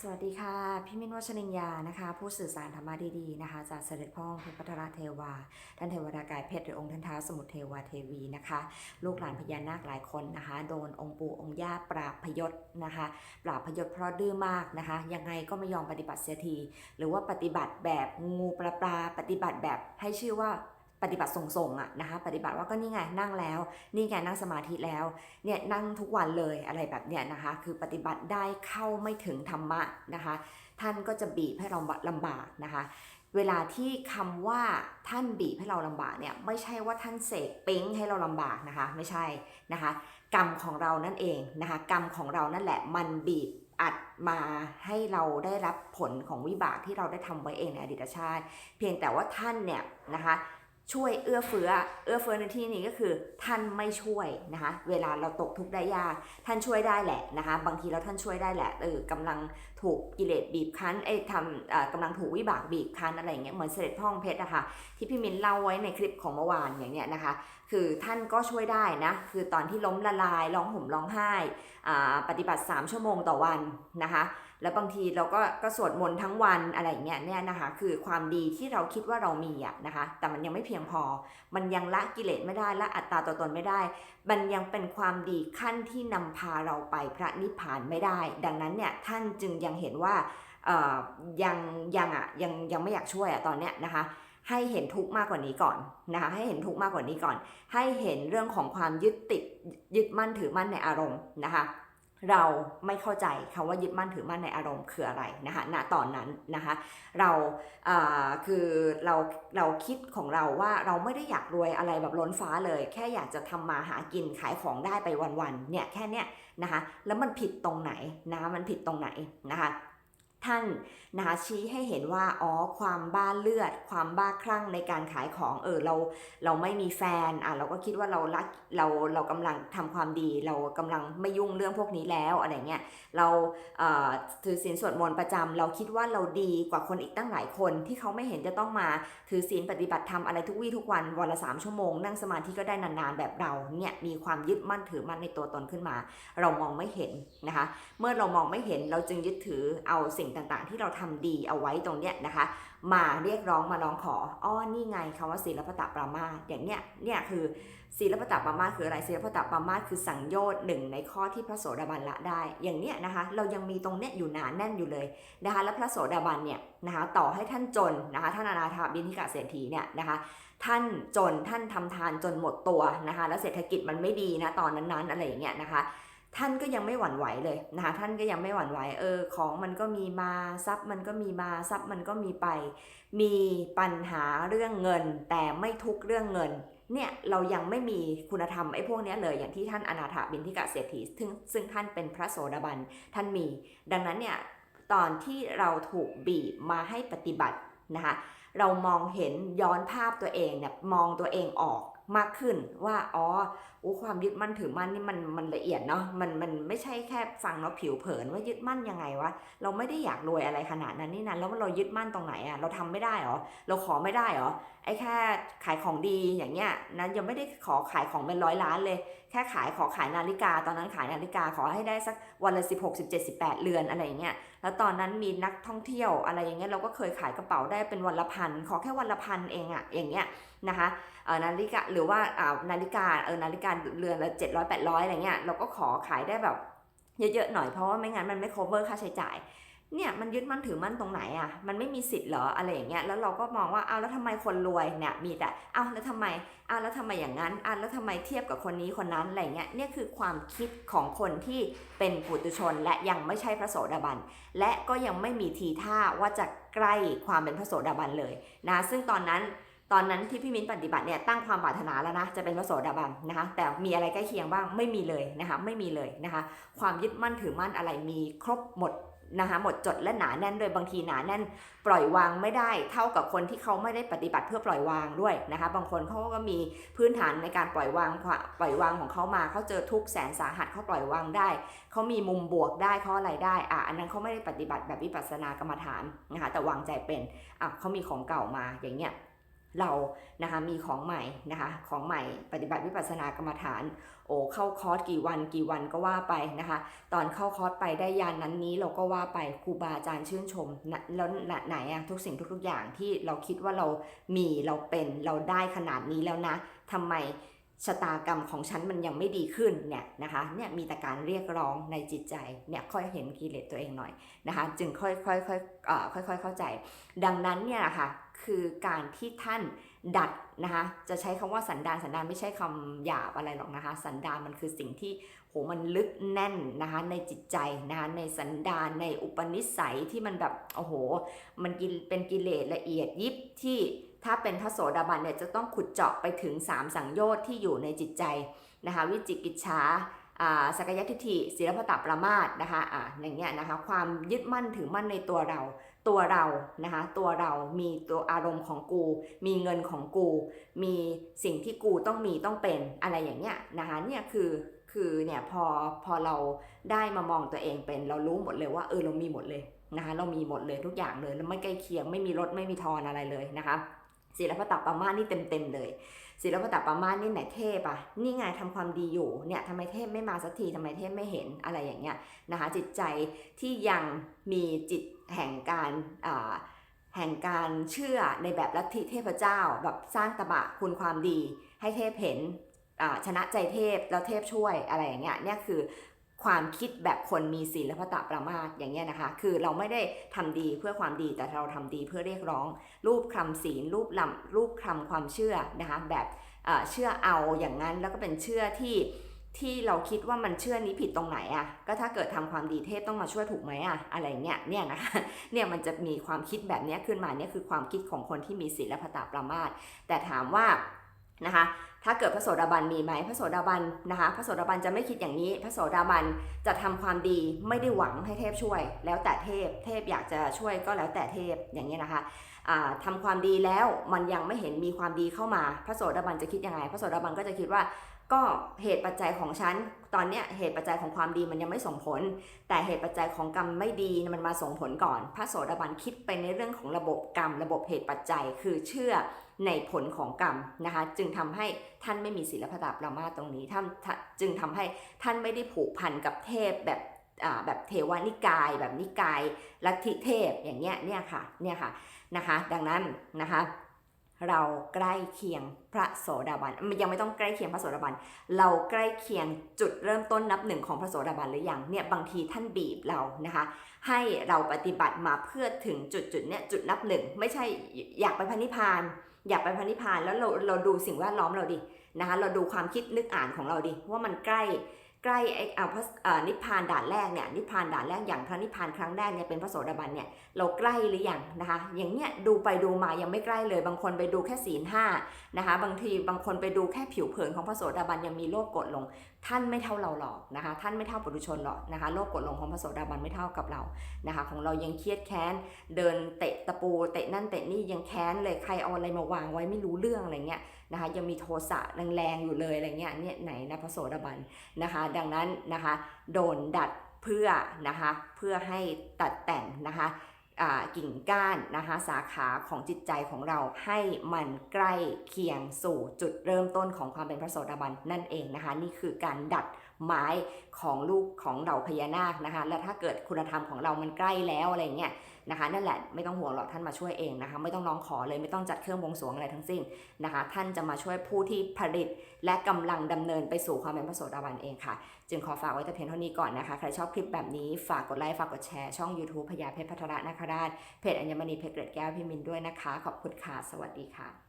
สวัสดีค่ะ พี่มินวัชรินยานะคะ ผู้สื่อสารธรรมะดีๆนะคะจากเสด็จพ่อพระพัทรเทวา ท่านเทวดากายเพชรหรือองค์ท่านท้าสมุทรเทวาเทวีนะคะ ลูกหลานพญานาคหลายคนนะคะ โดนองค์ปู่องค์ย่าปราบพยศนะคะ ปราบพยศเพราะดื้อมากนะคะ ยังไงก็ไม่ยอมปฏิบัติเสียที หรือว่าปฏิบัติแบบงูปลาปลาปฏิบัติแบบให้ชื่อว่า ปฏิบัติส่งๆอะนะคะปฏิบัติว่าก็นี่ไงนั่งแล้ว นี่ไงนั่งสมาธิแล้วเนี่ยนั่งทุกวันเลยอะไรแบบเนี้ยนะคะคือปฏิบัติได้เข้าไม่ถึงธรรมะนะคะ ท่านก็จะบีบให้เราลำบากนะคะเวลาที่คำว่าท่านบีบให้เราลำบากเนี่ยไม่ใช่ว่าท่านเสกปิ๊งให้เราลำบากนะคะไม่ใช่นะคะกรรมของเรานั่นเองนะคะกรรมของเรานั่นแหละมันบีบอัดมาให้เราได้รับผลของวิบากที่เราได้ทำไว้เองในอดีตชาติ เพียงแต่ว่าท่านเนี่ยนะคะ ช่วยเอื้อเฟื้อ เอื้อเฟื้อในที่นี้ก็คือ ท่านไม่ช่วยนะคะ เวลาเราตกทุกข์ได้ยาก ท่านช่วยได้แหละนะคะ บางทีเราท่านช่วยได้แหละ เออกำลังถูกกิเลสบีบคั้น เอ้ทำเอ่อกำลังถูกวิบากบีบคั้นอะไรอย่างเงี้ย เหมือนเสด็จพ่องเพชรอะค่ะ ที่พี่มินเล่าไว้ในคลิปของเมื่อวานอย่างเนี้ยนะคะ คือท่านก็ช่วยได้นะ คือตอนที่ล้มละลาย ร้องห่มร้องไห้อ่าปฏิบัติ 3 ชั่วโมงต่อวันนะคะ แล้วบางทีเราก็ก็สวดมนต์ทั้งวันอะไรเงี้ยเนี่ยนะคะ คือความดีที่เราคิดว่าเรามีอะนะคะ แต่มันยังไม่เพียงพอ มันยังละกิเลสไม่ได้ละอัตตาตัวตนไม่ได้ มันยังเป็นความดีขั้นที่นำพาเราไปพระนิพพานไม่ได้ ดังนั้นเนี่ยท่านจึงยังเห็นว่าเออยังยังอะยังยังไม่อยากช่วยอะตอนเนี้ยนะคะให้เห็นทุกข์มากกว่านี้ก่อนนะคะให้เห็นทุกข์มากกว่านี้ก่อน ให้เห็นเรื่องของความยึดติดยึดมั่นถือมั่นในอารมณ์นะคะ เราไม่เข้าใจคำว่ายึดมั่นถือมั่นในอารมณ์คืออะไรนะคะณตอนนั้นนะคะเราคือเราเราคิดของเราว่าเราไม่ได้อยากรวยอะไรแบบล้นฟ้าเลย แค่อยากจะทำมาหากินขายของได้ไปวันๆเนี่ยแค่เนี้ยนะคะแล้วมันผิดตรงไหนนะะมันผิดตรงไหนนะคะ ท่านนะคะชี้ให้เห็นว่าอ๋อความบ้าเลือด ความบ้าคลั่งในการขายของเออเราเราไม่มีแฟนอะเราก็คิดว่าเรารักเราเรากำลังทำความดี เรากำลังไม่ยุ่งเรื่องพวกนี้แล้วอะไรเงี้ยเราเอ่อถือศีลสวดมนต์ประจำเราคิดว่าเราดีกว่าคนอีกตั้งหลายคนที่เขาไม่เห็นจะต้องมาถือศีลปฏิบัติธรรมอะไรทุกวี่ทุกวันวันละสามชั่วโมงนั่งสมาธิก็ได้นานๆแบบเราเนี่ยมีความยึดมั่นถือมั่นในตัวตนขึ้นมา เรามองไม่เห็นนะคะเมื่อเรามองไม่เห็นเราจึงยึดถือเอาสิ่งต่างๆ ที่เราทำดีเอาไว้ตรงเนี้ยนะคะ มาเรียกร้องมาร้องขออ้อนี่ไงคำว่าศีลปตะปรามาอย่างเนี้ยเนี่ยคือศีลปตะปรามาคืออะไรศีลปตะปรามาคือสังโยชน์หนึ่งในข้อที่พระโสดาบันละได้ อย่างเนี้ยนะคะ เรายังมีตรงเนี้ยอยู่หนาแน่นอยู่เลยนะคะ แล้วพระโสดาบันเนี่ยนะคะต่อให้ท่านจนนะคะท่านอนาถาบิณฑิกะเศรษฐีเนี่ยนะคะท่านจนท่านทำทานจนหมดตัวนะคะ แล้วเศรษฐกิจมันไม่ดีนะตอนนั้นๆอะไรอย่างเงี้ยนะคะ ท่านก็ยังไม่หวั่นไหวเลยนะคะท่านก็ยังไม่หวั่นไหวเออของมันก็มีมาทรัพย์มันก็มีมาทรัพย์มันก็มีไป มีปัญหาเรื่องเงิน แต่ไม่ทุกเรื่องเงินเนี่ยเรายังไม่มีคุณธรรมไอ้พวกนี้เลยอย่างที่ท่านอนาถบินทิกะเศรษฐีซึ่งซึ่งท่านเป็นพระโสดาบันท่านมี ดังนั้นเนี่ยตอนที่เราถูกบีบมาให้ปฏิบัตินะคะเรามองเห็นย้อนภาพตัวเองเนี่ยมองตัวเองออก มากขึ้นว่าอ๋ออู้ความยึดมั่นถือมั่นนี่มันมันละเอียดเนาะมันมันไม่ใช่แค่ฟังแล้วผิวเผินว่ายึดมั่นยังไงวะเราไม่ได้อยากรวยอะไรขนาดนั้นนี่นะแล้วเรายึดมั่นตรงไหนอะเราทำไม่ได้หรอเราขอไม่ได้หรอไอ้แค่ขายของดีอย่างเงี้ยนั้นยังไม่ได้ขอขายของเป็นร้อยล้านเลยแค่ขายขอขายนาฬิกา ตอนนั้นขายนาฬิกาขอให้ได้สักวันละ 16 17 18 เรือนอะไรอย่างเงี้ยแล้วตอนนั้นมีนักท่องเที่ยวอะไรอย่างเงี้ยเราก็เคยขายกระเป๋าได้เป็นวันละพันขอแค่วันละพันเองอะอย่างเงี้ยนะคะเออนาฬิกาหรือว่าอ่านาฬิกาเออนาฬิกาเรือนละ700 800อะไรเงี้ยเราก็ขอขายได้แบบเยอะๆหน่อยเพราะว่าไม่งั้นมันไม่ cover ค่าใช้จ่าย เนี่ยมันยึดมั่นถือมั่นตรงไหนอะ่ะมันไม่มีสิทธิ์เหรออะไรอย่างเงี้ยแล้วเราก็มองว่าเอาแล้วทำไมคนรวยเนี่ยมีแต่เอาแล้วทำไมเอาแล้วทำไมอย่างนั้นเอาแล้วทำไมเทียบกับคนนี้คนนั้นอะไรเงี้ยเนี่ยคือความคิดของคนที่เป็นปุถุชน และยังไม่ใช่พระโสดาบัน และก็ยังไม่มีทีท่าว่าจะใกล้ความเป็นพระโสดาบันเลยนะซึ่งตอนนั้นตอนนั้นที่พี่มิ้นปฏิบัติเนี่ยตั้งความปรารถนาแล้วนะจะเป็นพระโสดาบันนะคะแต่มีอะไรใกล้เคียงบ้างไม่มีเลยนะคะไม่มีเลยนะคะความยึดมั่นถือมั่นอะไรมีครบหมด นะคะหมดจดและหนาแน่นโดยบางทีหนาแน่น ปล่อยวางไม่ได้เท่ากับคนที่เขาไม่ได้ปฏิบัติเพื่อปล่อยวางด้วยนะคะบางคนเขาก็มีพื้นฐานในการปล่อยวางปล่อยวางของเขามาเขาเจอทุกแสนสาหัสเขาปล่อยวางได้เขามีมุมบวกได้เขาอะไรได้อะอันนั้นเขาไม่ได้ปฏิบัติแบบวิปัสสนากรรมฐานนะคะแต่วางใจเป็นอะเขามีของเก่ามาอย่างเงี้ย เรานะคะมีของใหม่นะคะของใหม่ปฏิบัติวิปัสสนากรรมฐาน โอ้เข้าคอร์สกี่วันกี่วันก็ว่าไปนะคะ ตอนเข้าคอร์สไปได้ยานนั้นนี้เราก็ว่าไปครูบาอาจารย์ชื่นชมนะแล้วไหนอะทุกสิ่งทุก ๆ อย่างที่เราคิดว่าเรามีเราเป็นเราได้ขนาดนี้แล้วนะทำไมชะตากรรมของฉันมันยังไม่ดีขึ้นเนี่ยนะคะเนี่ยมีแต่การเรียกร้องในจิตใจเนี่ยค่อยเห็นกิเลสตัวเองหน่อยนะคะ จึงค่อยๆค่อยๆเอ่อค่อยๆเข้าใจ ดังนั้นเนี่ยนะคะ คือการที่ท่านดัดนะคะจะใช้คำว่าสันดานสันดานไม่ใช่คำหยาบอะไรหรอกนะคะ สันดานมันคือสิ่งที่โหมันลึกแน่นนะคะในจิตใจนะคะในสันดานในอุปนิสัยที่มันแบบโอ้โห มันกินเป็นกิเลสละเอียดยิบที่ถ้าเป็นพระโสดาบันเนี่ยจะต้องขุดเจาะไปถึง 3 สังโยชน์ที่อยู่ในจิตใจนะคะวิจิกิจฉาอ่าสกยทิฏฐิศีลพตปรามาสนะคะอ่าอย่างเงี้ยนะคะความยึดมั่นถือมั่นในตัวเรา ตัวเรานะคะตัวเรามีตัวอารมณ์ของกู มีเงินของกู มีสิ่งที่กูต้องมีต้องเป็นอะไรอย่างเงี้ยนะคะเนี่ยคือคือเนี่ยพอพอเราได้มามองตัวเองเป็นเรารู้หมดเลยว่าเออเรามีหมดเลยนะคะเรามีหมดเลยทุกอย่างเลยแล้วไม่ใกล้เคียงไม่มีรถไม่มีทอนอะไรเลยนะคะศีลพตปรามานี่เต็มเต็มๆเลย ศิลพตปรามาสนี่ไหนเทพอะนี่ไงทำความดีอยู่เนี่ยทำไมเทพไม่มาสักทีทำไมเทพไม่เห็นอะไรอย่างเงี้ยนะคะจิตใจที่ยังมีจิตแห่งการอ่าแห่งการเชื่อในแบบลัทธิเทพเจ้า แบบสร้างตบะคุณความดี ให้เทพเห็นชนะใจเทพแล้วเทพช่วยอะไรอย่างเงี้ยเนี่ยคือ ความคิดแบบคนมีศีลและพตประมาทอย่างเงี้ยนะคะ คือเราไม่ได้ทำดีเพื่อความดีแต่เราทำดีเพื่อเรียกร้อง รูปคำศีลรูปลำรูปคำความเชื่อนะคะแบบเชื่อเอาอย่างนั้นแล้วก็เป็นเชื่อที่ที่เราคิดว่ามันเชื่อนี้ผิดตรงไหนอะ่ะ ก็ถ้าเกิดทำความดีเทพต้องมาช่วยถูกไหมอะ่ะ อะไรเงี้ย เนี่ยนะคะ เนี่ยมันจะมีความคิดแบบนี้ขึ้นมาเนี่ยคือความคิดของคนที่มีศีลและพตปรามาสแต่ถามว่า นะคะ ถ้าเกิดพระโสดาบันมีไหมพระโสดาบันนะคะพระโสดาบันจะไม่คิดอย่างนี้ พระโสดาบันจะทำความดีไม่ได้หวังให้เทพช่วย แล้วแต่เทพเทพอยากจะช่วยก็แล้วแต่เทพอย่างนี้นะคะทำทำความดีแล้วมันยังไม่เห็นมีความดีเข้ามา พระโสดาบันจะคิดยังไง พระโสดาบันก็จะคิดว่า ก็เหตุปัจจัยของฉันตอนเนี้ยเหตุปัจจัยของความดีมันยังไม่ส่งผล แต่เหตุปัจจัยของกรรมไม่ดีมันมาส่งผลก่อน พระโสดาบันคิดไปในเรื่องของระบบกรรม ระบบเหตุปัจจัยคือเชื่อในผลของกรรมนะคะ จึงทำให้ท่านไม่มีศีลพตปรามาตรงนี้ท่านจึงทำให้ท่านไม่ได้ผูกพันกับเทพแบบแบบเทวานิกาย แบบนิกายลัทธิเทพอย่างเงี้ยเนี่ยค่ะเนี่ยค่ะนะคะ ดังนั้นนะคะ เราใกล้เคียงพระโสดาบันยังไม่ต้องใกล้เคียงพระโสดาบัน เราใกล้เคียงจุดเริ่มต้นนับหนึ่งของพระโสดาบันหรือยังเนี่ยบางทีท่านบีบเรานะคะ ให้เราปฏิบัติมาเพื่อถึงจุดจุดเนี่ยจุดนับหนึ่งไม่ใช่อยากไปพันิพาน อยากไปพันิพพานแล้วเราเราดูสิ่งแวดล้อมเราดินะคะเราดูความคิดนึกอ่านของเราดิว่ามันใกล้ ใกล้ไอ้เอาพระอ่อนิพพานด่านแรกเนี่ยนิพพานด่านแรกอย่างพระนิพพานครั้งแรกเนี่ยเป็นพระโสดาบันเนี่ยเราใกล้หรือยังนะคะอย่างเนี้ยดูไปดูมายังไม่ใกล้เลย บางคนไปดูแค่ศีลห้านะคะบางทีบางคนไปดูแค่ผิวเผินของพระโสดาบันยังมีโลภกดลง ท่านไม่เท่าเราหรอกนะคะท่านไม่เท่าปุถุชนหรอกนะคะโลภกดลงของพระโสดาบันไม่เท่ากับเรานะคะของเรายังเครียดแค้นเดินเตะตะปูเตะนั่นเตะนี่ยังแค้นเลยใครเอาอะไรมาวางไว้ไม่รู้เรื่องอะไรเงี้ยนะคะยังมีโทสะแรงๆอยู่เลยอะไรเงี้ยเนี่ยไหนนะพระโสดาบันนะคะดังนั้นนะคะโดนดัดเพื่อนะคะเพื่อให้ตัดแต่งนะคะกิ่งก้านนะคะสาขาของจิตใจของเราให้มันใกล้เคียงสู่จุดเริ่มต้นของความเป็นพระโสดาบันนั่นเองนะคะนี่คือการดัด ไม้ของลูกของเหล่าพญานาคนะคะ และถ้าเกิดคุณธรรมของเรามันใกล้แล้วอะไรเงี้ยนะคะนั่นแหละไม่ต้องห่วงหรอกท่านมาช่วยเองนะคะไม่ต้องร้องขอเลยไม่ต้องจัดเครื่องบวงสรวงอะไรทั้งสิ้นนะคะ ท่านจะมาช่วยผู้ที่ผลิต และกำลังดำเนินไปสู่ความเป็นพระโสดาบันเองค่ะ จึงขอฝากไว้แต่เพียงเท่านี้ก่อนนะคะ ใครชอบคลิปแบบนี้ฝากกดไลค์ฝากกดแชร์ช่อง YouTube พญาเพชรพัทระนาคราชเพจอัญมณีเพชรเกร็ดแก้วพี่มินด้วยนะคะ ขอบคุณค่ะสวัสดีค่ะ